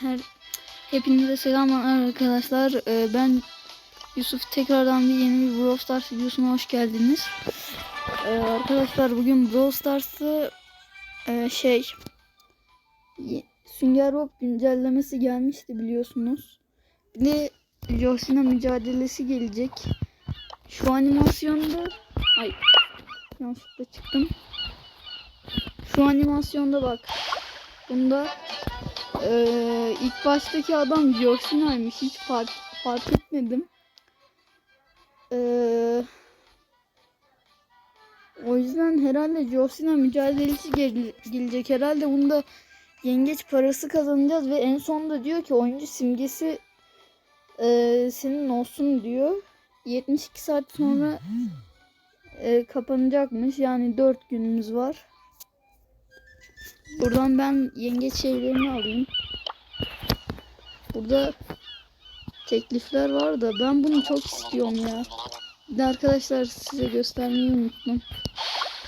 Her hepinize selamlar arkadaşlar. Ee, ben Yusuf tekrardan bir yeni bir Brawl Stars videosuna hoş geldiniz. Ee, arkadaşlar bugün Brawl Stars'ı e, şey Sünger Bob güncellemesi gelmişti biliyorsunuz. Bir de Johsina mücadelesi gelecek. Şu animasyonda ay yanlışlıkla çıktım. Şu animasyonda bak. Bunda ee, ilk baştaki adam Josina'ymış. Hiç fark, fark etmedim. Ee, o yüzden herhalde Josina mücadelesi gel- gelecek. Herhalde bunda yengeç parası kazanacağız ve en sonunda diyor ki oyuncu simgesi ee, senin olsun diyor. 72 saat sonra ee, kapanacakmış. Yani 4 günümüz var. Buradan ben yengeç şeylerini alayım. Burada teklifler var da ben bunu çok istiyorum ya. Bir de arkadaşlar size göstermeyi unuttum.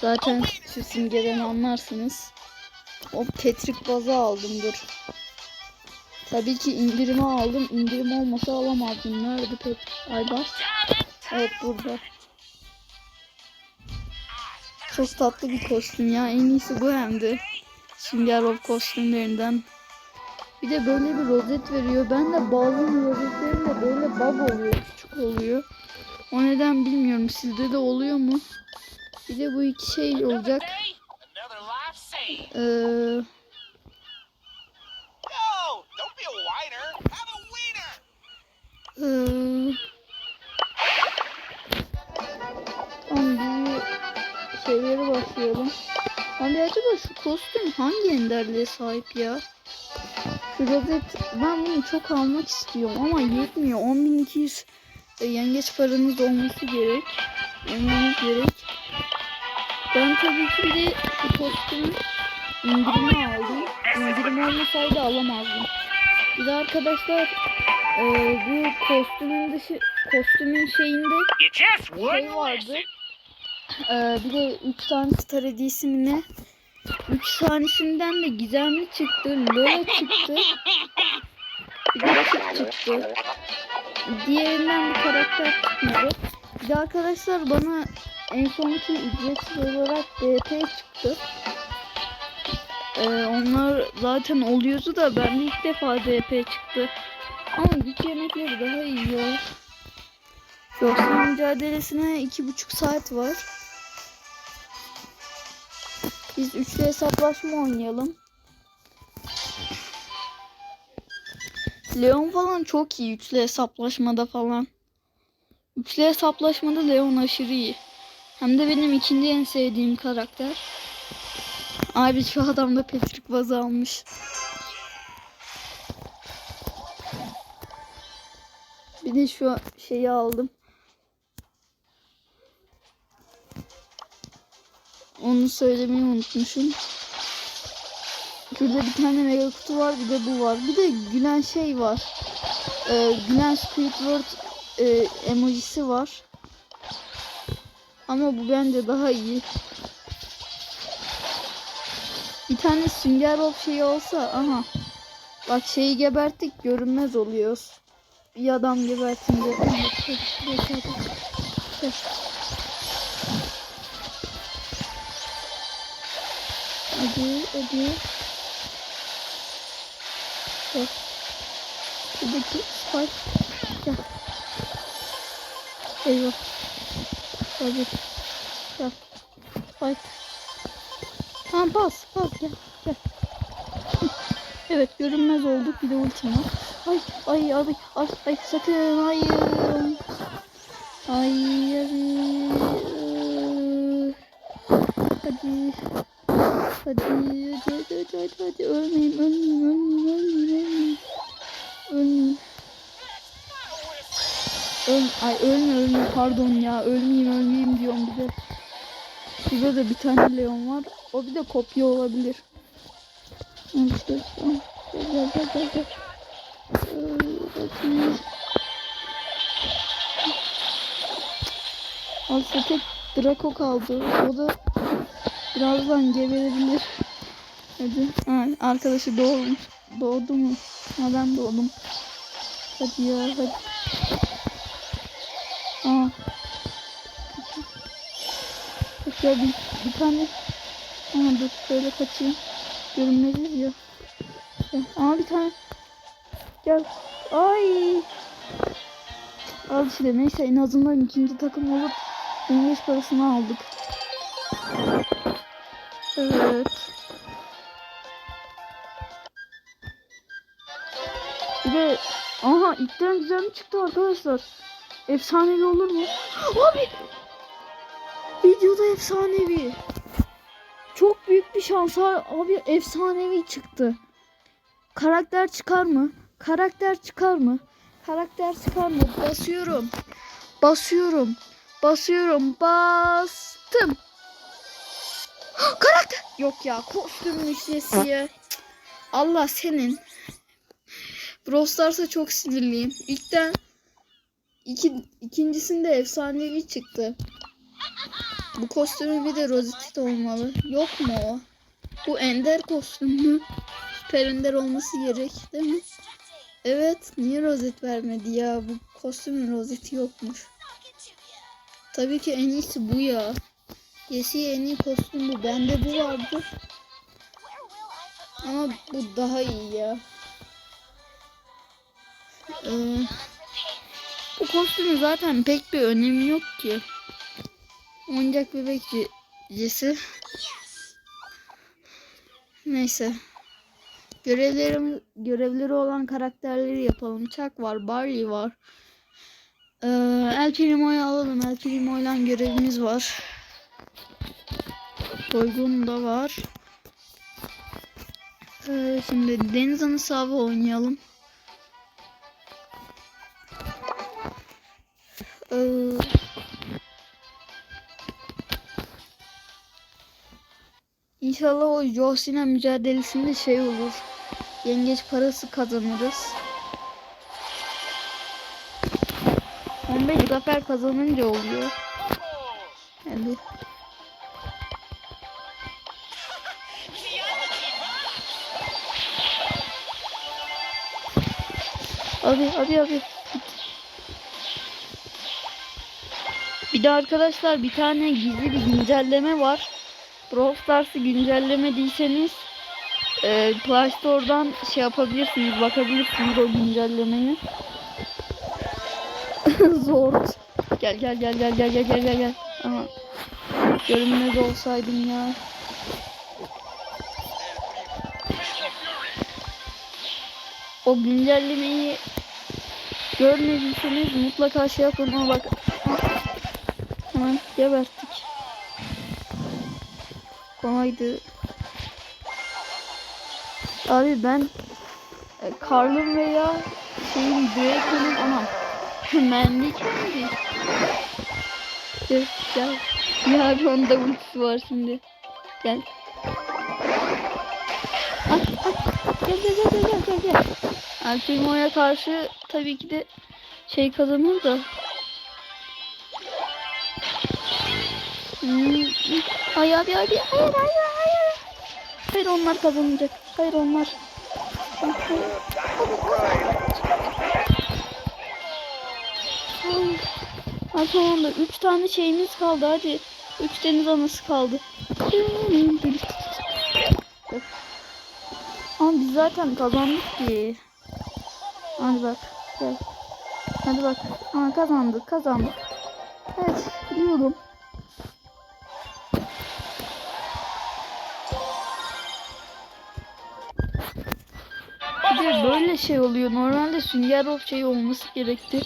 Zaten şu simgeden anlarsınız. O Petrik baza aldım dur. Tabii ki indirime aldım. İndirim olmasa alamazdım. Nerede Pet? Aybars? Evet burada. Çok tatlı bir kostüm ya. En iyisi bu hem de. Sünger Bob kostümlerinden. Bir de böyle bir rozet veriyor. Ben de bazı rozetlerinde böyle bug oluyor, küçük oluyor. O neden bilmiyorum. Sizde de oluyor mu? Bir de bu iki şey olacak. Ee, ee, şeylere başlayalım. Abi acaba şu kostüm hangi enderliğe sahip ya? Şu rozet ben bunu çok almak istiyorum ama yetmiyor. 10.200 e, yengeç paranız olması gerek. Olmanız gerek. Ben tabii ki bir de şu kostümü indirime aldım. İndirim olmasaydı alamazdım. Bir de arkadaşlar e, bu kostümün dışı kostümün şeyinde şey vardı. Ee, bir de 3 tane star hediyesi mi ne? 3 tanesinden de gizemli çıktı. Lola çıktı. Bir de çık çıktı. Diğerinden bir karakter çıkmadı. Bir de arkadaşlar bana en sonki ücretsiz olarak DP çıktı. Ee, onlar zaten oluyordu da bende ilk defa DP çıktı. Ama güç yemekleri daha iyi ya. Yoksa mücadelesine iki buçuk saat var. Biz üçlü hesaplaşma oynayalım. Leon falan çok iyi üçlü hesaplaşmada falan. Üçlü hesaplaşmada Leon aşırı iyi. Hem de benim ikinci en sevdiğim karakter. Abi şu adam da Patrick Vaz almış. Bir de şu şeyi aldım. Onu söylemeyi unutmuşum. Şurada bir tane mega kutu var bir de bu var. Bir de gülen şey var. Ee, gülen Squidward e, emojisi var. Ama bu bence daha iyi. Bir tane sünger bob şeyi olsa aha. Bak şeyi geberttik görünmez oluyoruz. Bir adam gebertince. Hadi hadi. Bak. Şuradaki spike. Gel. Eyvah. Hadi. Gel. Spike. Tamam pas pas gel gel. evet görünmez olduk bir de ultim var. Ay ay ay ay ay sakın hayır. Hayır. Hadi. Hadi hadi hadi hadi hadi, ölmeyeyim ölmeyeyim ölmeyeyim ölmeyeyim. Ölmeyeyim. Öl ay ölme ölme pardon ya ölmeyeyim ölmeyeyim diyorum bir de. Şurada da bir tane Leon var. O bir de kopya olabilir. İşte. Aslında tek Draco kaldı. O da birazdan geberebilir. Hadi. Ha, arkadaşı doğurmuş. doğdu mu? Ha ben doğdum. Hadi ya hadi. Aa. Ya bir, bir tane. Aa dur şöyle kaçayım. Görünmeziz ya. Aa bir tane. Gel. Ay. Al işte neyse en azından ikinci takım olup 15 parasını aldık. Evet. Bir aha ilkten güzel mi çıktı arkadaşlar? Efsanevi olur mu? Abi! Videoda efsanevi. Çok büyük bir şans abi efsanevi çıktı. Karakter çıkar mı? Karakter çıkar mı? Karakter çıkar mı? Basıyorum. Basıyorum. Basıyorum. Bastım. Karakter. Yok ya kostüm müjdesi ya. Cık. Allah senin. Brawl Stars'a çok sinirliyim. İlkten iki, ikincisinde efsanevi çıktı. Bu kostümü bir de Rosette olmalı. Yok mu o? Bu Ender kostümü. Süper Ender olması gerek değil mi? Evet. Niye rozet vermedi ya? Bu kostümün rozeti yokmuş. Tabii ki en iyisi bu ya. Yesi'ye en iyi kostüm bu. Bende bu vardı. Ama bu daha iyi ya. Ee, bu kostümün zaten pek bir önemi yok ki. Oyuncak bebek Jesi. Neyse. Görevlerim, görevleri olan karakterleri yapalım. Chuck var, Barley var. Ee, El Primo'yu alalım. El Primo'yla görevimiz var. Soygun da var. Ee, şimdi Deniz Anası Avı oynayalım. Ee, İnşallah o Johsina mücadelesinde şey olur. Yengeç parası kazanırız. 15 zafer kazanınca oluyor. Hadi. Abi abi abi. Bir de arkadaşlar bir tane gizli bir güncelleme var. Brawl Stars'ı güncellemediyseniz e, Play Store'dan şey yapabilirsiniz, bakabilirsiniz o güncellemeyi. Zor. Gel gel gel gel gel gel gel gel gel. Ama görünmez olsaydım ya. O güncellemeyi görmediyseniz mutlaka şey yapın. Ama bak. Hemen geberttik. Kolaydı. Abi ben e, Karl'ın veya şeyin Draco'nun anam. Menlik miydi? Gel gel. Ya abi onda ultisi var şimdi. Gel. At at. Gel gel gel gel gel gel. El Primo'ya karşı tabii ki de şey kazanır da. Hmm. Ay abi abi hayır hayır hayır. Hayır onlar kazanacak. Hayır onlar. Ay. Ha tamam da 3 tane şeyimiz kaldı hadi. 3 deniz anası kaldı. Ama biz zaten kazandık ki. Hadi bak. Gel. Hadi bak. Aa, kazandık kazandık. Evet biliyorum. Böyle şey oluyor. Normalde sünger of şey olması gerekti.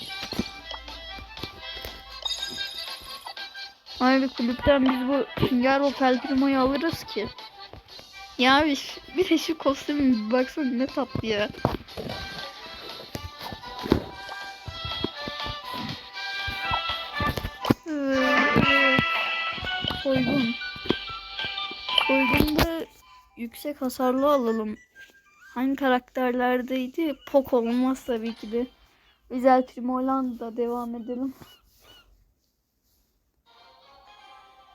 Abi kulüpten biz bu sünger of El Primo'yu alırız ki. Ya bir, bir de şu kostümün baksana ne tatlı ya. Soygun. Soygunda yüksek hasarlı alalım. Hangi karakterlerdeydi? Poco olmaz tabii ki de. Biz El Primo'yla da devam edelim.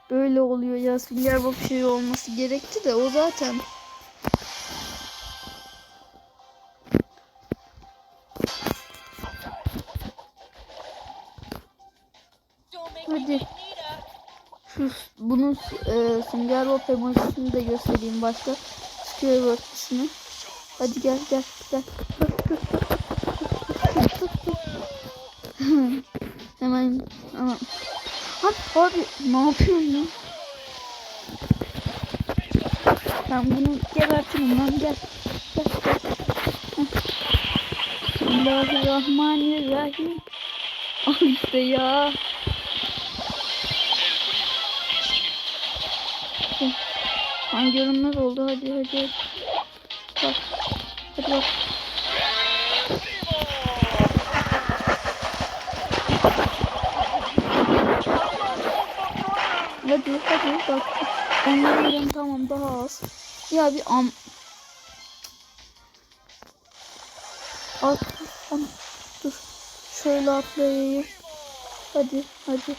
Böyle oluyor ya. Sünger Bob şey olması gerekti de o zaten. Bunun e, Sünger Bob emojisini de göstereyim başka. Square ismi. Hadi gel gel gel. Hemen ama Abi, abi ne yapıyorsun ya? Ben bunu gebertirim lan gel. Gel gel. Bismillahirrahmanirrahim. Al işte ya. Ay görünmez oldu hadi hadi. Bak. Hadi bak. Hadi hadi bak. Onların tamam daha az. Ya bir am... At, am, dur. Şöyle atlayayım. Hadi hadi.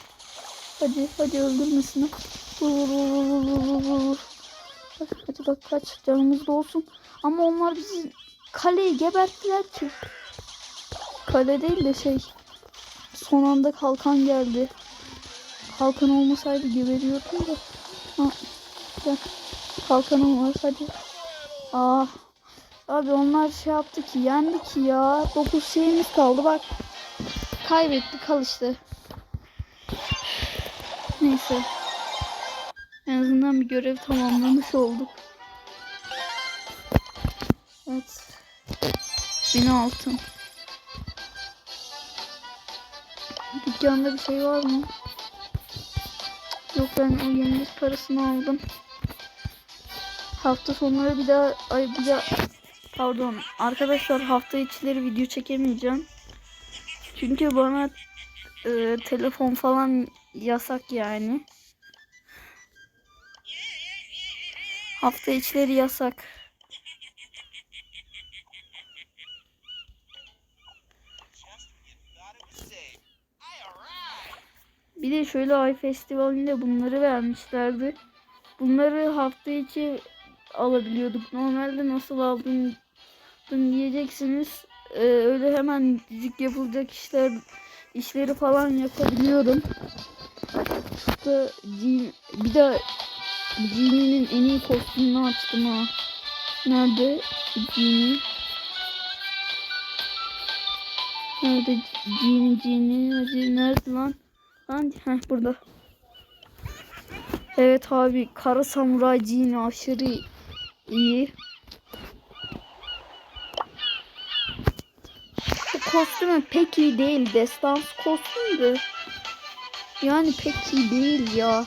Hadi hadi öldürmesin. ha. Vur vur vur vur vur vur vur vur. Hadi, hadi bak kaç canımız da olsun. Ama onlar bizi kaleyi geberttiler ki. Kale değil de şey. Son anda kalkan geldi. Kalkan olmasaydı geberiyordum da. Ha, gel. Kalkanım var hadi. Ah. Abi onlar şey yaptı ki yendi ki ya. 9 şeyimiz kaldı bak. Kaybettik al işte. Neyse. En azından bir görev tamamlamış olduk. Evet. Bin altın. Dükkanda bir şey var mı? Yok ben o yeniliz parasını aldım. Hafta sonları bir daha ay bir daha pardon arkadaşlar hafta içleri video çekemeyeceğim. Çünkü bana e, telefon falan yasak yani. Hafta içleri yasak. Bir de şöyle ay festivalinde bunları vermişlerdi. Bunları hafta içi alabiliyorduk. Normalde nasıl aldın diyeceksiniz. Ee, öyle hemen dizik yapılacak işler işleri falan yapabiliyorum. Jean, bir de Jean'in en iyi kostümünü açtım ha. Nerede Jean'i? Nerede Jean'i? Hadi nerede lan? Lan heh burada. Evet abi kara samuray Jean'i aşırı iyi. Bu kostümü pek iyi değil. Destans kostümdü. Yani pek iyi değil ya.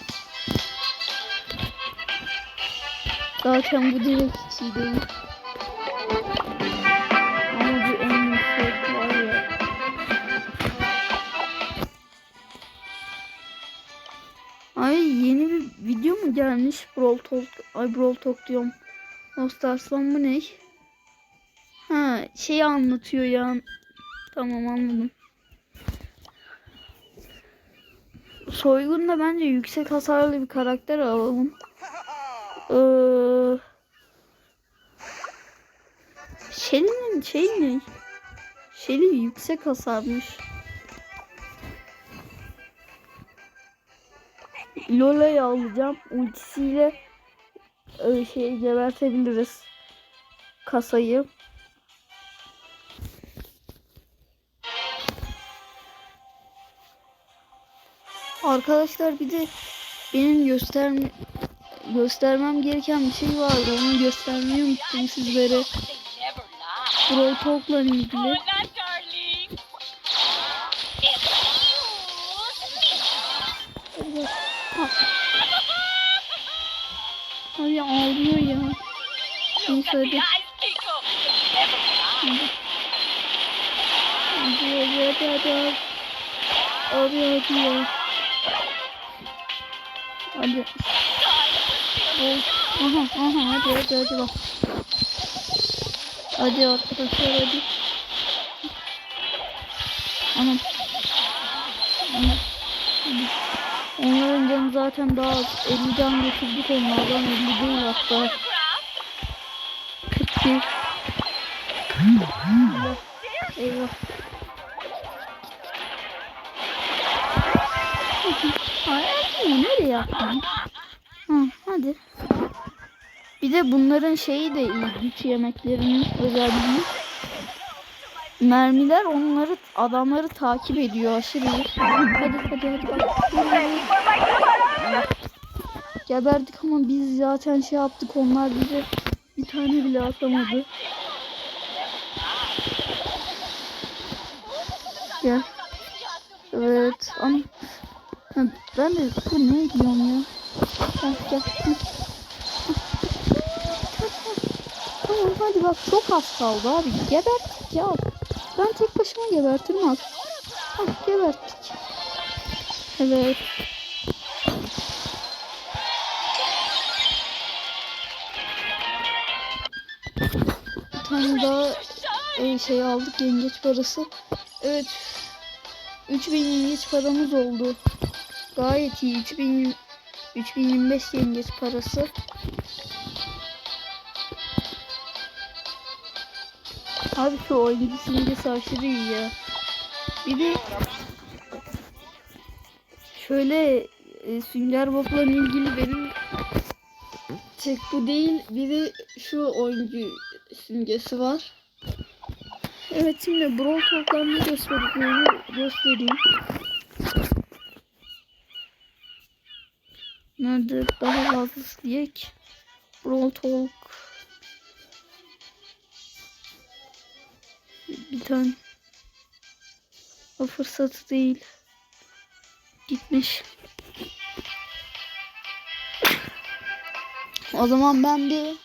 Zaten bu direkt hiç iyi değil. Ama bu. Ay yeni bir video mu gelmiş? Brawl Talk. Ay Brawl Talk diyorum. Nostarslan mı ne? Ha şeyi anlatıyor ya. Tamam anladım. Soygun'da bence yüksek hasarlı bir karakter alalım. Ee, Shelly'nin şey ne? Shelly yüksek hasarmış. Lola'yı alacağım. Ultisiyle e, şey gebertebiliriz. Kasayı. Arkadaşlar bir de benim gösterme göstermem gereken bir şey vardı. Onu göstermeyi unuttum sizlere. Brawl Talk'la ilgili. Ha. Abi ağlıyor ya. Neyse. Hadi hadi hadi hadi. Abi hadi ya. Hadi. Aha aha hadi hadi hadi bak. Hadi arkadaşlar hadi. Hadi. Onların canı zaten daha az. 50 can getirdik onlardan 50 değil hatta. 41. Eyvah. Yapmayın. Hı, hadi. Bir de bunların şeyi de iyi. Yemeklerinin özelliği. Mermiler onları adamları takip ediyor aşırı. Hadi hadi hadi bak. Geberdik ama biz zaten şey yaptık onlar bize bir tane bile atamadı. Gel. Evet ama ben de bu ne diyorum ya. Gel gel. Hı. Tamam hadi bak çok az kaldı abi. Geberttik ya. Ben tek başıma gebertirim az. Hah geberttik. Evet. Bir tane daha e, şey aldık yengeç parası. Evet. 3000 yengeç paramız oldu. Gayet iyi. 3000 3025 yengeç parası. Abi şu oyuncu simgesi aşırı iyi ya. Bir de şöyle e, Sünger Bob'la ilgili benim tek bu değil. Bir de şu oyuncu simgesi var. Evet şimdi Brawl Talk'larını göstereyim. göstereyim. Nerede daha fazlası diyek. Brawl Talk. Bir tane. O fırsatı değil. Gitmiş. O zaman ben bir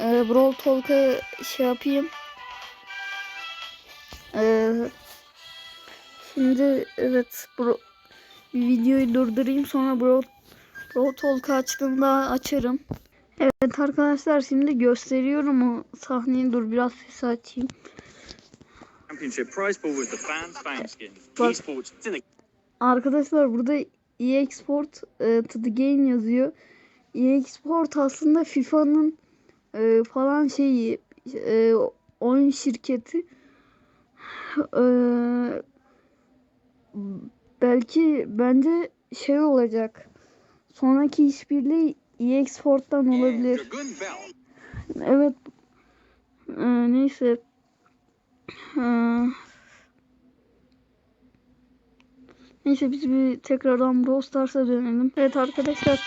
e, Brawl Talk'a şey yapayım. Ee, şimdi evet bro, videoyu durdurayım sonra bro, bro Talk açtığımda açarım. Evet arkadaşlar şimdi gösteriyorum o sahneyi dur biraz ses açayım. Championship prize pool with the fans fan skin. Esports Arkadaşlar burada EA Export e, to the game yazıyor. EA Export aslında FIFA'nın e, falan şeyi e, oyun şirketi. E, belki bence şey olacak. Sonraki işbirliği EA Export'tan olabilir. Evet. Ee, neyse. Ee, neyse biz bir tekrardan Brawl Stars'a dönelim. Evet arkadaşlar.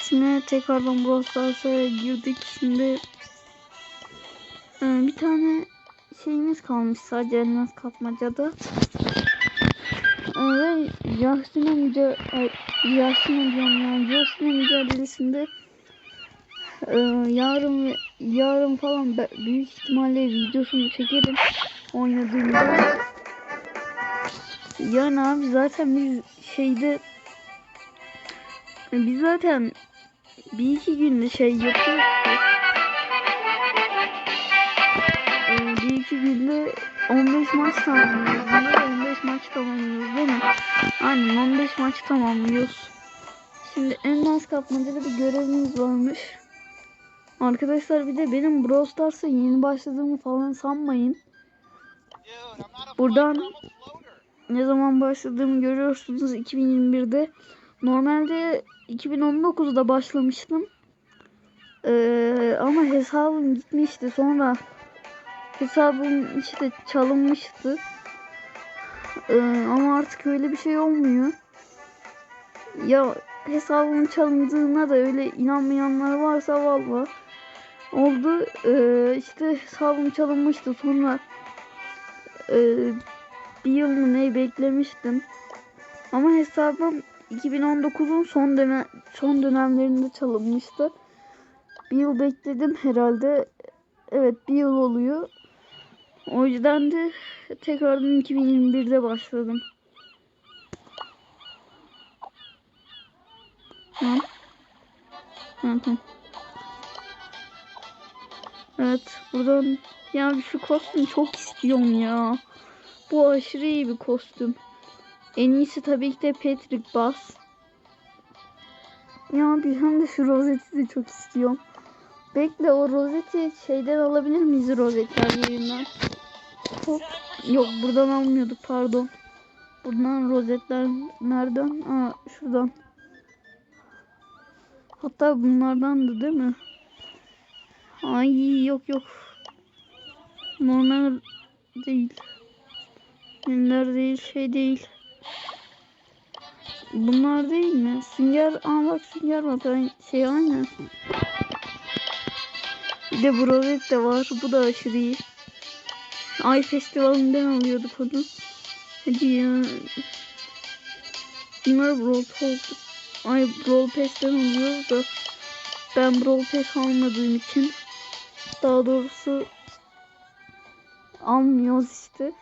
Şimdi tekrardan Brawl Stars'a girdik. Şimdi ee, bir tane şeyimiz kalmış sadece elmas kapmacada. Ee, ve Yasina müca ay, Yasina diyorum yani Yasina mücadelesinde ee, yarın yarın falan büyük ihtimalle videosunu çekerim oynadığımda. Yani abi zaten biz şeyde biz zaten bir iki günde şey yapıyoruz. ee, bir iki günde 15 maç tamamlıyoruz. Bunlar 15 maç tamamlıyoruz değil mi? Aynen 15 maç tamamlıyoruz. Şimdi elmas kapmacada bir görevimiz varmış. Arkadaşlar bir de benim Brawl Stars'a yeni başladığımı falan sanmayın. Buradan-. Ne zaman başladığımı görüyorsunuz 2021'de. Normalde 2019'da başlamıştım. Ee, ama hesabım gitmişti. Sonra hesabım işte çalınmıştı. Ee, ama artık öyle bir şey olmuyor. Ya hesabımın çalındığına da öyle inanmayanlar varsa valla oldu. Ee, işte hesabım çalınmıştı. Sonra e, bir yıl mı ne beklemiştim. Ama hesabım 2019'un son dönem son dönemlerinde çalınmıştı. Bir yıl bekledim herhalde. Evet bir yıl oluyor. O yüzden de tekrardan 2021'de başladım. Tamam. Tamam tamam. Evet buradan ya şu kostüm çok istiyorum ya. Bu aşırı iyi bir kostüm. En iyisi tabii ki de Patrick Bass. Ya bir hem de şu rozeti de çok istiyorum. Bekle o rozeti şeyden alabilir miyiz rozetler yerinden? Hop. Yok buradan almıyorduk pardon. Buradan rozetler nereden? Aa şuradan. Hatta bunlardandı değil mi? Ay yok yok. Normal değil. Ender değil şey değil. Bunlar değil mi? Sünger, aa bak sünger bak ben şey aynı. Bir de Brovet de var. Bu da aşırı iyi. Ay festivalinden alıyorduk onu. Hadi ya. Bunlar Brawl Pass. Ay Brawl Pass'ten alıyoruz da. Ben Brawl Pass almadığım için. Daha doğrusu almıyoruz işte.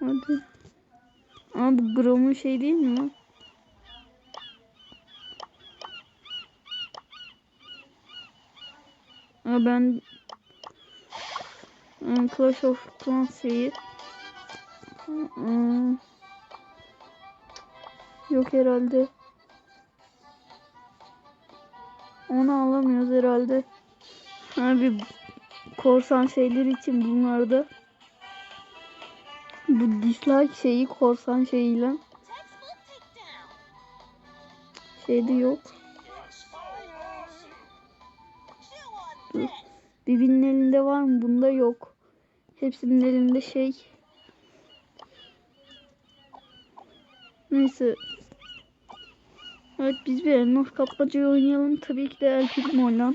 Hadi. Ama bu Grom'un şey değil mi? Aa, ben Aa, Clash of Clans şeyi Aa, yok herhalde. Onu alamıyoruz herhalde. Abi korsan şeyler için bunlarda bu dislike şeyi korsan şeyiyle şeyde yok. Dur. Bibi'nin elinde var mı? Bunda yok. Hepsinin elinde şey. Neyse. Evet biz bir elmas kapmacayı oynayalım. Tabii ki de El Primo'yla.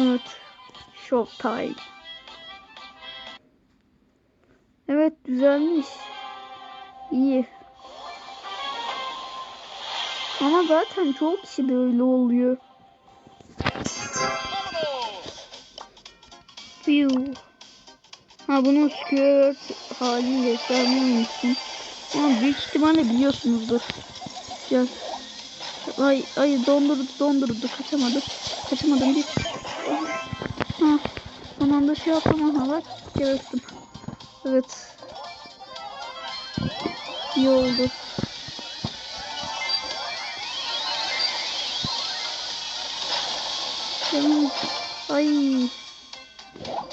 Evet. Showtime. Evet düzelmiş. İyi. Ama zaten çok kişi de öyle oluyor. Piu. Ha bunu skirt haliyle göstermemişsin. Ama büyük ihtimalle biliyorsunuzdur. Gel. Ay ay dondurdu dondurdu kaçamadım. Kaçamadım bir. Ha. Son anda şey yaptım ama bak gebertim. Evet. İyi oldu. Tamam. Ay.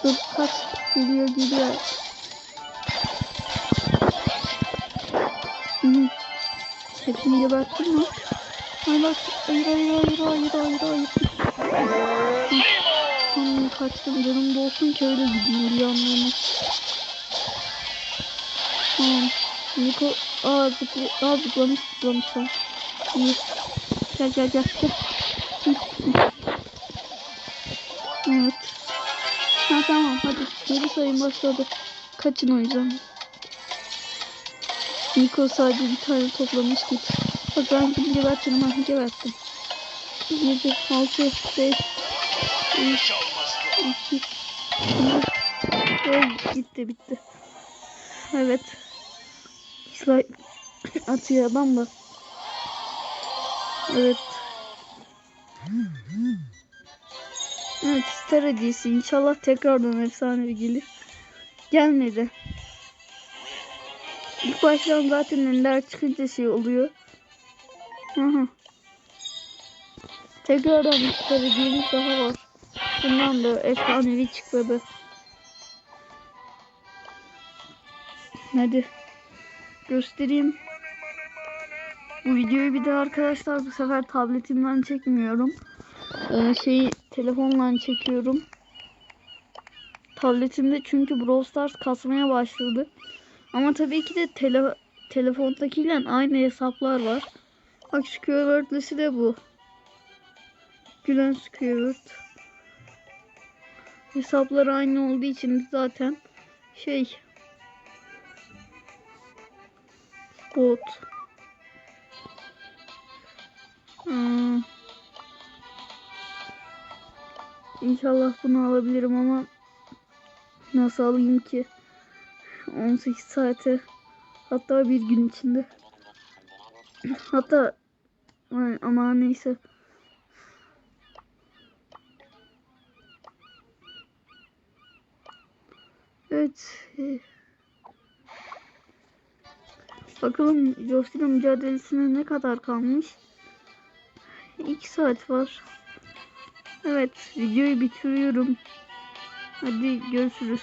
Dur kaç. Geliyor geliyor. Hepsini geberttin mi? Hayır hayır hayır hayır hayır hayır. Kaçtım canım da olsun ki öyle gideyim bir yanlarına. Tamam. Niko aa zıplı, aa zıplamış zıplamış tamam. İyi. Gel gel gel gel. Evet. Ha tamam hadi geri sayım başladı. Kaçın o yüzden. Niko sadece bir tane toplamış git. Bak ben bunu gebertirim ben gebertim. 7, 6, 5, 3, 2, 1. Gitti bitti. Evet. Slide atıyor adam da. Evet. Evet Star hediyesi. İnşallah tekrardan efsanevi gelir. Gelmedi. İlk baştan zaten ender çıkınca şey oluyor. Aha. Tekrardan Star hediyemiz daha var. Bundan da efsanevi çıkmadı. Hadi. Göstereyim. Bu videoyu bir de arkadaşlar bu sefer tabletimden çekmiyorum. Ee, şeyi telefonla çekiyorum. Tabletimde çünkü Brawl Stars kasmaya başladı. Ama tabii ki de tele telefondakiyle aynı hesaplar var. Bak Squidward'lısı de bu. Gülen Squidward. Hesaplar aynı olduğu için zaten şey bot. Hmm. İnşallah bunu alabilirim ama nasıl alayım ki? 18 saate hatta bir gün içinde. Hatta ama neyse. Evet. Bakalım Jostina mücadelesine ne kadar kalmış? 2 saat var. Evet videoyu bitiriyorum. Hadi görüşürüz.